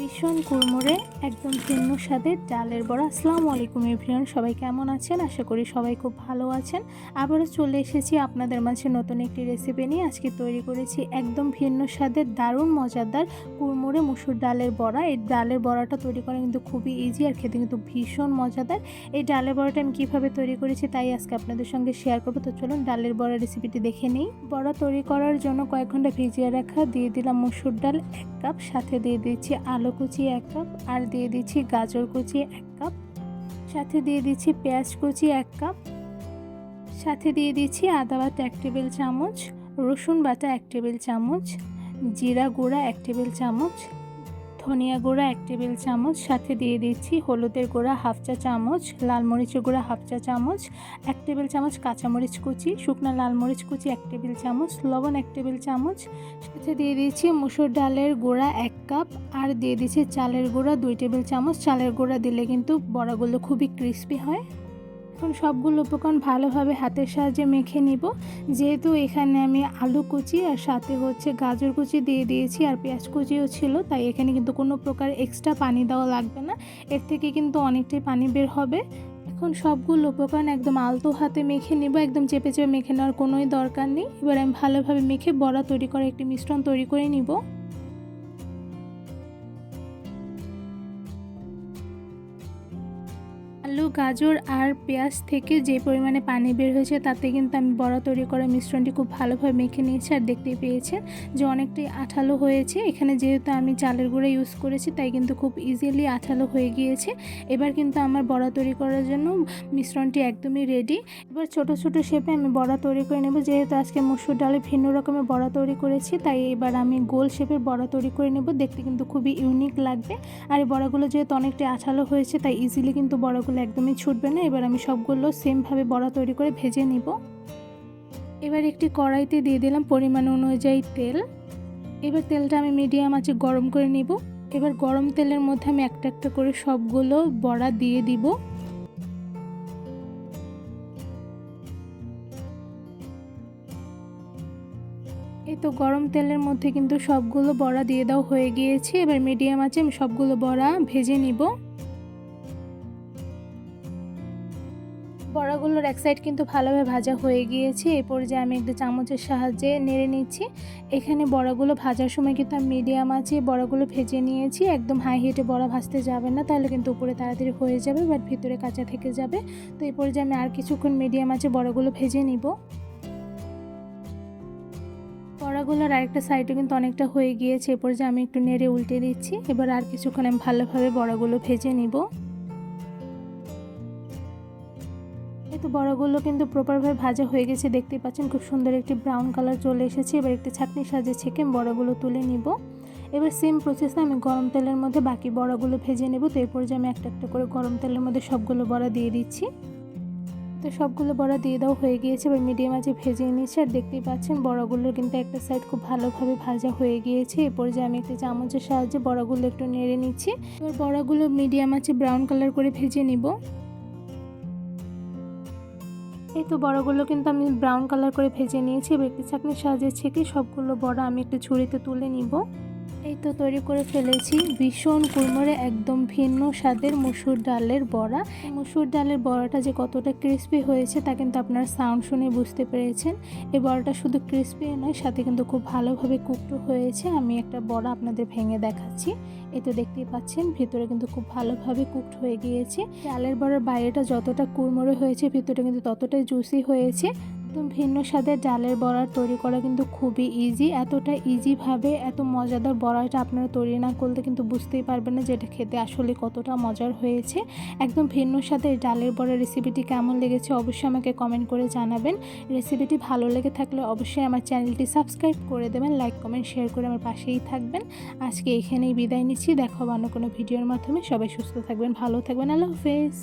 ভীষণ কুড়মুড়ে, একদম ভিন্ন স্বাদের ডালের বড়া। আসসালামু আলাইকুম এভরিওয়ান, সবাই কেমন আছেন? আশা করি সবাই খুব ভালো আছেন। আবারও চলে এসেছি আপনাদের মাঝে নতুন একটি রেসিপি নিয়ে। আজকে তৈরি করেছি একদম ভিন্ন স্বাদের, দারুণ মজাদার কুড়মুড়ে মুসুর ডালের বড়া। এই ডালের বড়াটা তৈরি করা কিন্তু খুবই ইজি আর খেতে কিন্তু ভীষণ মজাদার। এই ডালের বড়াটা আমি কীভাবে তৈরি করেছি তাই আজকে আপনাদের সঙ্গে শেয়ার করব। তো চলুন ডালের বড়া রেসিপিটি দেখে নিই। বড়া তৈরি করার জন্য কয়েক ঘণ্টা ভিজিয়ে রাখা, দিয়ে দিলাম মুসুর ডাল এক কাপ সাথে দিয়ে দিচ্ছি আলু কুচি এক কাপ আর দিয়ে দিচ্ছি গাজর কুচি এক কাপ সাথে দিয়ে দিচ্ছি পেঁয়াজ কুচি এক কাপ সাথে দিয়ে দিচ্ছি আদা বাটা এক টেবিল চামচ, রসুন বাটা এক টেবিল চামচ, জিরা গুঁড়া এক টেবিল চামচ ধনিয়া গুঁড়া এক টেবিল চামচ, সাথে দিয়ে দিচ্ছি হলুদের গুঁড়া হাফ চা চামচ, লাল মরিচের গুঁড়া হাফ চা চামচ, এক টেবিল চামচ কাঁচামরিচ কুচি, শুকনো লাল মরিচ কুচি এক টেবিল চামচ, লবণ এক টেবিল চামচ, সাথে দিয়ে দিচ্ছি মুসুর ডালের গুঁড়া এক কাপ, আর দিয়ে দিচ্ছি চালের গুঁড়া দুই টেবিল চামচ। চালের গুঁড়া দিলে কিন্তু বড়াগুলো খুবই ক্রিস্পি হয়। এখন সবগুলো উপকরণ ভালোভাবে হাতের সাহায্যে মেখে নিব। যেহেতু এখানে আমি আলু কুচি আর সাথে হচ্ছে গাজর কুচি দিয়ে দিয়েছি আর পেঁয়াজ কুচিও ছিল, তাই এখানে কিন্তু কোনো প্রকার এক্সট্রা পানি দেওয়া লাগবে না। এর থেকে কিন্তু অনেকটাই পানি বের হবে। এখন সবগুলো উপকরণ একদম আলতো হাতে মেখে নিব, একদম চেপে চেপে মেখে নেওয়ার কোনোই দরকার নেই। এবার আমি ভালোভাবে মেখে বড়া তৈরি করে একটি মিশ্রণ তৈরি করে নিব। গাজর আর পেঁয়াজ থেকে যে পরিমাণে পানি বের হয়েছে, তাতে কিন্তু আমি বড়া তৈরি করা মিশ্রণটি খুব ভালোভাবে মেখে নিয়েছি আর দেখতে পেয়েছেন যে অনেকটাই আঠালো হয়েছে। এখানে যেহেতু আমি চালের গুঁড়া ইউজ করেছি, তাই কিন্তু খুব ইজিলি আঠালো হয়ে গিয়েছে। এবার কিন্তু আমার বড়া তৈরি করার জন্য মিশ্রণটি একদমই রেডি এবার ছোট ছোট শেপে আমি বড়া তৈরি করে নেব। যেহেতু আজকে মসুর ডালে ভিন্ন রকমের বড়া তৈরি করেছি, তাই এবার আমি গোল শেপের বড়া তৈরি করে নেব। দেখতে কিন্তু খুবই ইউনিক লাগবে। আর এই বড়াগুলো যেহেতু অনেকটাই আঠালো হয়েছে, তাই ইজিলি কিন্তু বড়াগুলো একদমই ছুটবে না, এবার আমি সবগুলো সেমভাবে বড়া তৈরি করে ভেজে নিব। এবার একটি কড়াইতে দিয়ে দিলাম পরিমাণ অনুযায়ী তেল। এবার তেলটা আমি মিডিয়াম আছে গরম করে নিব। এবার গরম তেলের মধ্যে আমি একটা একটা করে সবগুলো বড়া দিয়ে দিব। এই তো গরম তেলের মধ্যে কিন্তু সবগুলো বড়া দিয়ে দাও হয়ে গিয়েছে। এবার মিডিয়াম আছে আমি সবগুলো বড়া ভেজে নিব। বড়াগুলোর এক সাইড কিন্তু ভালোভাবে ভাজা হয়ে গিয়েছে। এই পর্যায়ে আমি একটা চামচের সাহায্যে নেড়ে নিচ্ছি। এখানে বড়াগুলো ভাজার সময় কিন্তু আমি মিডিয়াম আছে। বড়াগুলো ভেজে নিয়েছি। একদম হাই হিটে বড়া ভাজতে যাবে না। তাহলে কিন্তু উপরে তাড়াতাড়ি হয়ে যাবে বাট ভিতরে কাঁচা থেকে যাবে। তো এই পর্যায়ে আমি আর কিছুক্ষণ মিডিয়াম আছে বড়াগুলো ভেজে নিব। বড়াগুলোর আরেকটা সাইডে কিন্তু অনেকটা হয়ে গিয়েছে। এ পর্যায়ে আমি একটু নেড়ে উল্টে দিচ্ছি। এবার আর কিছুক্ষণ আমি ভালোভাবে বড়াগুলো ভেজে নিব। তো বড়াগুলো কিন্তু প্রপারভাবে ভাজা হয়ে গেছে, দেখতেই পাচ্ছেন খুব সুন্দর একটি ব্রাউন কালার চলে এসেছে। এবার একটি ছাকনি সাজে ছেঁকে বড়াগুলো তুলে নিব। এবার সেম প্রসেসে আমি গরম তেলের মধ্যে বাকি বড়াগুলো ভেজে নেব। তো এরপর যে আমি একটা একটা করে গরম তেলের মধ্যে সবগুলো বড়া দিয়ে দিচ্ছি। তো সবগুলো বড়া দিয়ে দাও হয়ে গিয়েছে, এবার মিডিয়াম আছে ভেজে নিয়েছি আর দেখতেই পাচ্ছেন বড়াগুলোর কিন্তু একটা সাইড খুব ভালোভাবে ভাজা হয়ে গিয়েছে। এরপর যে আমি একটা চামচের সাহায্যে বড়াগুলো একটু নেড়ে নিচ্ছি। এবার বড়াগুলো মিডিয়াম আছে ব্রাউন কালার করে ভেজে নিব। এই তো বড়গুলো কিন্তু আমি ব্রাউন কালার করে ভেজে নিয়েছি। একটি চাকনির সাহায্যে ছেঁকে সবগুলো বড় আমি একটু ছুরিতে তুলে নিব। এই তো তৈরি করে ফেলেছি ভীষণ কুড়মুড়ে একদম ভিন্ন স্বাদের মুসুর ডালের বড়া। মুসুর ডালের বড়াটা যে কতটা ক্রিস্পি হয়েছে তা কিন্তু আপনারা সাউন্ড শুনে বুঝতে পেরেছেন। এই বড়াটা শুধু ক্রিস্পি নয়, সাথে কিন্তু খুব ভালোভাবে কুকটো হয়েছে। আমি একটা বড়া আপনাদের ভেঙে দেখাচ্ছি। এই তো দেখতেই পাচ্ছেন, ভিতরে কিন্তু খুব ভালোভাবে কুকড হয়ে গিয়েছে। ডালের বড়ার বাইরেটা যতটা কুড়মুড়ে হয়েছে ভিতরে কিন্তু ততটাই জুসি হয়েছে। একদম ভিন্ন স্বাদের ডালের বড়ার তৈরি করা কিন্তু খুবই ইজি এতটা ইজিভাবে এত মজাদার বড়াটা আপনারা তৈরি না করলে কিন্তু বুঝতেই পারবেন না যে এটা খেতে আসলে কতটা মজার হয়েছে। একদম ভিন্ন স্বাদের ডালের বড়ার রেসিপিটি কেমন লেগেছে অবশ্যই আমাকে কমেন্ট করে জানাবেন। রেসিপিটি ভালো লেগে থাকলে অবশ্যই আমার চ্যানেলটি সাবস্ক্রাইব করে দেবেন লাইক কমেন্ট শেয়ার করে আমার পাশেই থাকবেন। আজকে এখানেই বিদায় নিচ্ছি, দেখা অন্য কোনো ভিডিওর মাধ্যমে। সবাই সুস্থ থাকবেন, ভালো থাকবেন, আল্লাহ হাফেজ।